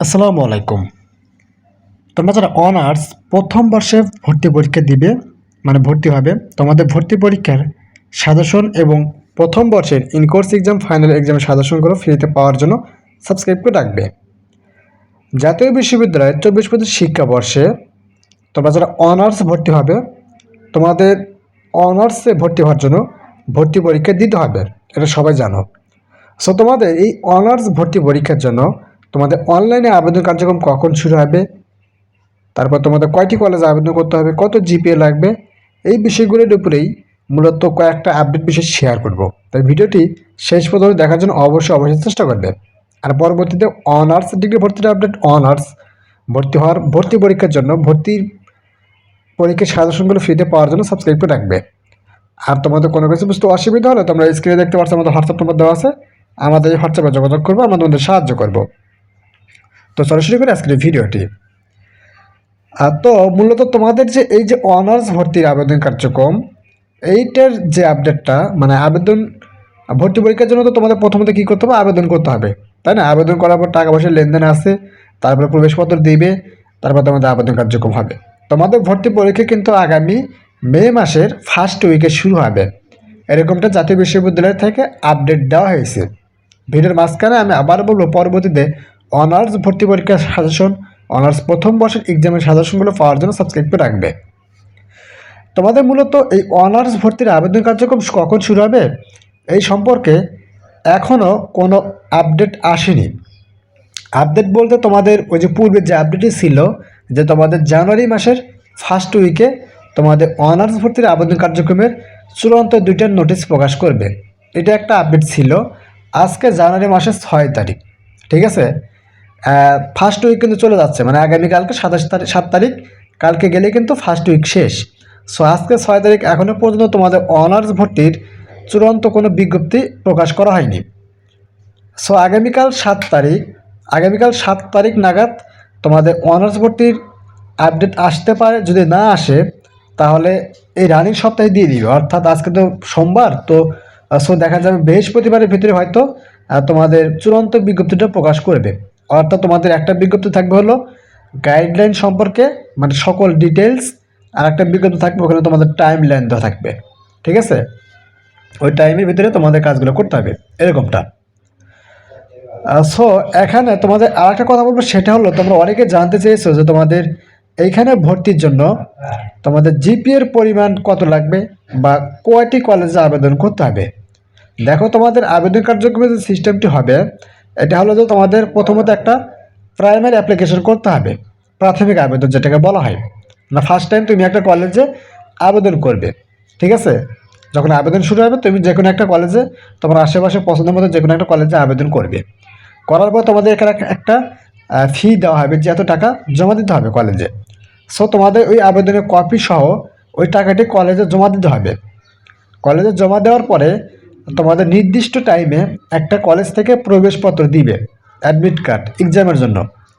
আসসালামু আলাইকুম। তোমরা যারা অনার্স প্রথম বর্ষে ভর্তি পরীক্ষা দিবে মানে ভর্তি হবে, তোমাদের ভর্তি পরীক্ষার সাজেশন এবং প্রথম বর্ষের ইনকোর্স এক্সাম ফাইনাল এক্সামের সাজেশনগুলো ফ্রিতে পাওয়ার জন্য সাবস্ক্রাইব করে রাখবে। জাতীয় বিশ্ববিদ্যালয়ের চব্বিশ পঁচিশ শিক্ষাবর্ষে তোমরা যারা অনার্স ভর্তি হবে, তোমাদের অনার্সে ভর্তি হওয়ার জন্য ভর্তি পরীক্ষা দিতে হবে, এটা সবাই জানো। সো তোমাদের এই অনার্স ভর্তি পরীক্ষার জন্য তোমাদের অনলাইনে আবেদন কার্যক্রম কখন শুরু হবে? তারপর তোমাদের কয়টি কলেজে আবেদন করতে হবে? কত জিপিএ লাগবে? এই বিষয়গুলোর উপরেই মূলত কয়েকটা আপডেট বিষয় শেয়ার করব। তাই ভিডিওটি শেষ পর্যন্ত দেখার জন্য অবশ্যই অবশ্যই চেষ্টা করবে। আর পরবর্তীতে অনার্স ডিগ্রি ভর্তির আপডেট অনার্স ভর্তি হওয়ার, ভর্তি পরীক্ষার জন্য ভর্তির পরীক্ষার সাজেশনগুলো ফ্রিতে পাওয়ার জন্য সাবস্ক্রাইব করে রাখবে। আর তোমাদের কোনো কিছু বুঝতে অসুবিধা হলে তোমরা স্ক্রিনে দেখতে পাচ্ছ আমাদের হোয়াটসঅ্যাপ নম্বর দেওয়া আছে। আমাদের এই হোয়াটসঅ্যাপে যোগাযোগ করব, আমরা তোমাদের সাহায্য করব। তো সরাসরি করে আজকের ভিডিওটি। তো মূলত তোমাদের যে এই যে অনার্স ভর্তির আবেদন কার্যক্রম, এইটার যে আপডেটটা মানে আবেদন, ভর্তি পরীক্ষার জন্য তো তোমাদের প্রথমত কী করতে হবে? আবেদন করতে হবে। তাই না? আবেদন করার পর টাকা পয়সার লেনদেন আছে, তারপরে প্রবেশপত্র দিবে, তারপর তোমাদের আবেদন কার্যক্রম হবে। তোমাদের ভর্তি পরীক্ষা কিন্তু আগামী মে মাসের ফার্স্ট উইকে শুরু হবে। এরকমটা জাতীয় বিশ্ববিদ্যালয় থেকে আপডেট দেওয়া হয়েছে। ভিডিওর মাঝখানে আমি আবার বলব, পরবর্তীতে অনার্স ভর্তি পরীক্ষার সাজেশন, অনার্স প্রথম বর্ষের এক্সামের সাজেশনগুলো পাওয়ার জন্য সাবস্ক্রাইব করে রাখবে। তোমাদের মূলত এই অনার্স ভর্তির আবেদন কার্যক্রম কখন শুরু হবে? এই সম্পর্কে এখনও কোনো আপডেট আসেনি। আপডেট বলতে তোমাদের ওই যে পূর্বে যে আপডেটই ছিল, যে তোমাদের জানুয়ারি মাসের ফার্স্ট উইকে তোমাদের অনার্স ভর্তির আবেদন কার্যক্রমের চূড়ান্ত দুইটার নোটিশ প্রকাশ করবে। এটা একটা আপডেট ছিল। আজকে জানুয়ারি মাসের ছয় তারিখ, ঠিক আছে? ফার্স্ট উইক কিন্তু চলে যাচ্ছে। মানে আগামীকালকে সাতাশ তারিখ, সাত তারিখ, কালকে গেলে কিন্তু ফার্স্ট উইক শেষ। সো আজকে ছয় তারিখ এখনও পর্যন্ত তোমাদের অনার্স ভর্তির চূড়ান্ত কোনো বিজ্ঞপ্তি প্রকাশ করা হয়নি। সো আগামীকাল সাত তারিখ, আগামীকাল সাত তারিখ নাগাদ তোমাদের অনার্স ভর্তির আপডেট আসতে পারে। যদি না আসে, তাহলে এই রানিং সপ্তাহে দিয়ে দিবে। অর্থাৎ আজকে তো সোমবার, তো সো দেখা যাবে বৃহস্পতিবারের ভিতরে হয়তো তোমাদের চূড়ান্ত বিজ্ঞপ্তিটা প্রকাশ করবে। অর্থাৎ তোমাদের একটা বিজ্ঞপ্তি থাকবে হলো গাইডলাইন সম্পর্কে মানে সকল ডিটেলস আর একটা বিজ্ঞপ্তি থাকবে ওখানে তোমাদের টাইম দেওয়া থাকবে। ঠিক আছে? ওই টাইমের ভিতরে তোমাদের কাজগুলো করতে হবে, এরকমটা। সো এখানে তোমাদের আর একটা কথা বলব, সেটা হলো তোমরা অনেকে জানতে চেয়েছো যে তোমাদের এইখানে ভর্তির জন্য তোমাদের জিপিএর পরিমাণ কত লাগবে বা কয়টি কলেজে আবেদন করতে হবে। দেখো তোমাদের আবেদন কার্যক্রমের যে সিস্টেমটি হবে এটা হলো যে তোমাদের প্রথমত একটা প্রাইমারি অ্যাপ্লিকেশন করতে হবে, প্রাথমিক আবেদন যেটাকে বলা হয়। না ফার্স্ট টাইম তুমি একটা কলেজে আবেদন করবে, ঠিক আছে? যখন আবেদন শুরু হবে, তুমি যে কোনো একটা কলেজে তোমার আশেপাশে পছন্দের মতো যে কোনো একটা কলেজে আবেদন করবে। করার পর তোমাদের এখানে একটা ফি দেওয়া হবে যে এত টাকা জমা দিতে হবে কলেজে সো তোমাদের ওই আবেদনের কপি সহ ওই টাকাটি কলেজে জমা দিতে হবে। কলেজে জমা দেওয়ার পরে তোমাদের নির্দিষ্ট টাইমে একটা কলেজ থেকে প্রবেশপত্র দিবে অ্যাডমিট কার্ড এক্সামের জন্য,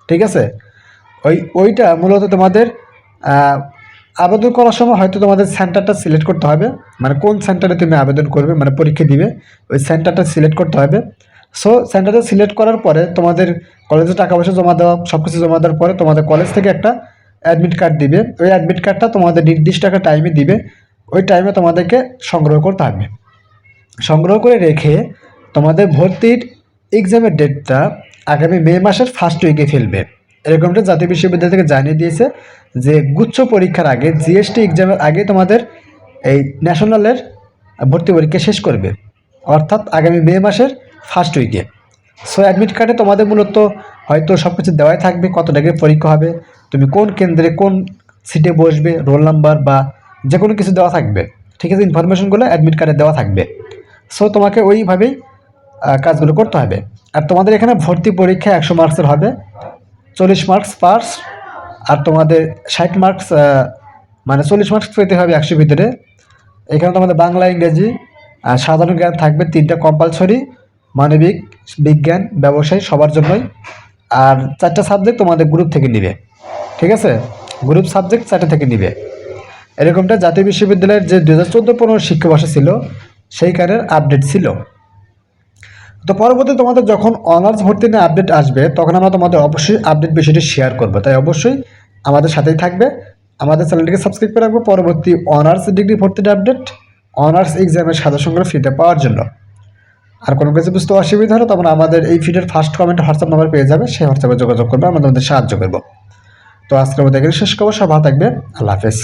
ঠিক আছে? ওই, ওইটা মূলত তোমাদের আবেদন করার সময় হয়তো তোমাদের সেন্টারটা সিলেক্ট করতে হবে। মানে কোন সেন্টারে তুমি আবেদন করবে মানে পরীক্ষা দিবে, ওই সেন্টারটা সিলেক্ট করতে হবে। সো সেন্টারটা সিলেক্ট করার পরে তোমাদের কলেজে টাকা পয়সা জমা দেওয়া সব কিছু জমা দেওয়ার পরে তোমাদের কলেজ থেকে একটা অ্যাডমিট কার্ড দিবে। ওই অ্যাডমিট কার্ডটা তোমাদের নির্দিষ্ট একটা টাইমে দিবে। ওই টাইমে তোমাদেরকে সংগ্রহ করতে হবে। সংগ্রহ করে রেখে তোমাদের ভর্তির এক্সামের ডেটটা আগামী মে মাসের ফার্স্ট উইকে ফেলবে। এরকমটা জাতীয় বিশ্ববিদ্যালয় থেকে জানিয়ে দিয়েছে যে গুচ্ছ পরীক্ষার আগে জিএসটি এক্সামের আগে তোমাদের এই ন্যাশনালের ভর্তি পরীক্ষা শেষ করবে, অর্থাৎ আগামী মে মাসের ফার্স্ট উইকে সো অ্যাডমিট কার্ডে তোমাদের মূলত হয়তো সব কিছু দেওয়াই থাকবে, কত টাকা পরীক্ষা হবে, তুমি কোন কেন্দ্রে কোন সিটে বসবে রোল নাম্বার বা যে কোনো কিছু দেওয়া থাকবে। ঠিক আছে ইনফরমেশনগুলো অ্যাডমিট কার্ডে দেওয়া থাকবে। সো তোমাকে ওইভাবেই কাজগুলো করতে হবে। আর তোমাদের এখানে ভর্তি পরীক্ষা একশো মার্কসের হবে। চল্লিশ মার্কস পার্স আর তোমাদের ষাট মার্কস মানে চল্লিশ মার্কস পেতে হবে একশো ভিতরে। এখানে তোমাদের বাংলা, ইংরেজি আর সাধারণ জ্ঞান থাকবে তিনটা কম্পালসরি মানবিক, বিজ্ঞান, ব্যবসায়, সবার জন্যই। আর চারটা সাবজেক্ট তোমাদের গ্রুপ থেকে নিবে। ঠিক আছে? গ্রুপ সাবজেক্ট চারটে থেকে নিবে। এরকমটা জাতীয় বিশ্ববিদ্যালয়ের যে দু হাজার চোদ্দ পনেরো শিক্ষাবর্ষ ছিল সেইখানের আপডেট ছিল। তো পরবর্তী তোমাদের যখন অনার্স ভর্তি নিয়ে আপডেট আসবে, তখন আমরা তোমাদের অবশ্যই আপডেট বিষয়টি শেয়ার করব। তাই অবশ্যই আমাদের সাথেই থাকবে। আমাদের চ্যানেলটিকে সাবস্ক্রাইব করে রাখব পরবর্তী অনার্স ডিগ্রি ভর্তির আপডেট অনার্স এক্সামের সাদা সংগ্রহ ফ্রিতে পাওয়ার জন্য। আর কোনো কিছু বুঝতে অসুবিধা হলে তোমরা আমাদের এই ভিডিওর ফার্স্ট কমেন্ট হোয়াটসঅ্যাপ নাম্বার পেয়ে যাবে, সেই হোয়াটসঅ্যাপে যোগাযোগ করবে, আমরা তোমাদের সাহায্য করব। তো আজকের মধ্যে এখানে শেষ করব। সব ভালো থাকবে আল্লাহ হাফেজ।